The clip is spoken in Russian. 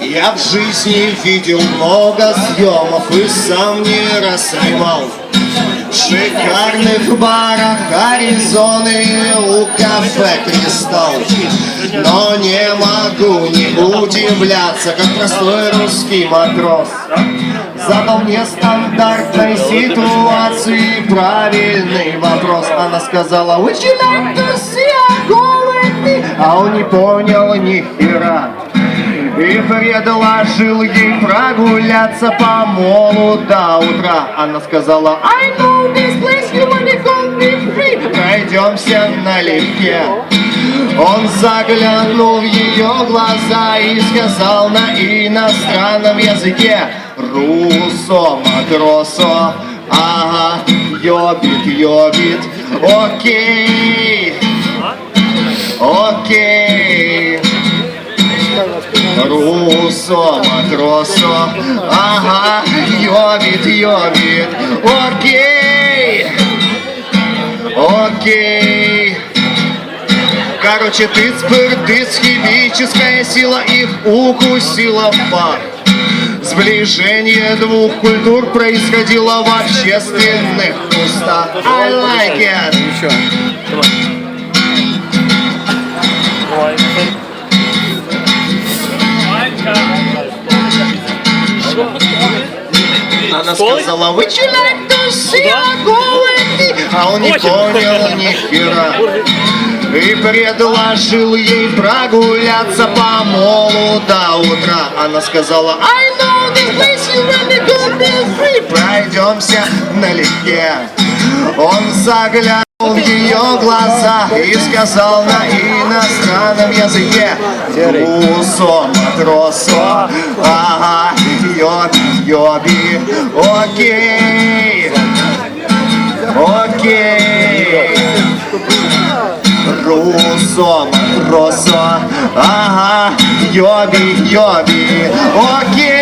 Я в жизни видел много съемов и сам не раз снимал шикарных барах Аризоны у кафе Кристалл Но не могу не удивляться, как простой русский матрос. Задал мне стандартной ситуации правильный вопрос Она сказала, would you like me? А он не понял ни хера и предложил ей прогуляться по молу до утра. Она сказала, I know this place, you wanna go be free. Пройдемся налегке. Он заглянул в ее глаза и сказал на иностранном языке Русо, матросо, ага, ёбит, ёбит, окей, окей. Русо, матросо, ага, ёбит, ёбит, окей, окей. Короче, тыц-пыр-тыц, химическая сила их укусила в пах. Сближение двух культур происходило в общественных кустах. I like it. Она сказала, would you like to see a go with me? А он не понял ни хера. И предложил ей прогуляться по молу до утра. Она сказала, I know this place you wanna go be free. Пройдемся налегке. Он заглянул в ее глаза и сказал на иностранном языке Русо, матросо, ага, йоби, йоби, окей. Русо, матросо, ага, йоби, йоби, окей.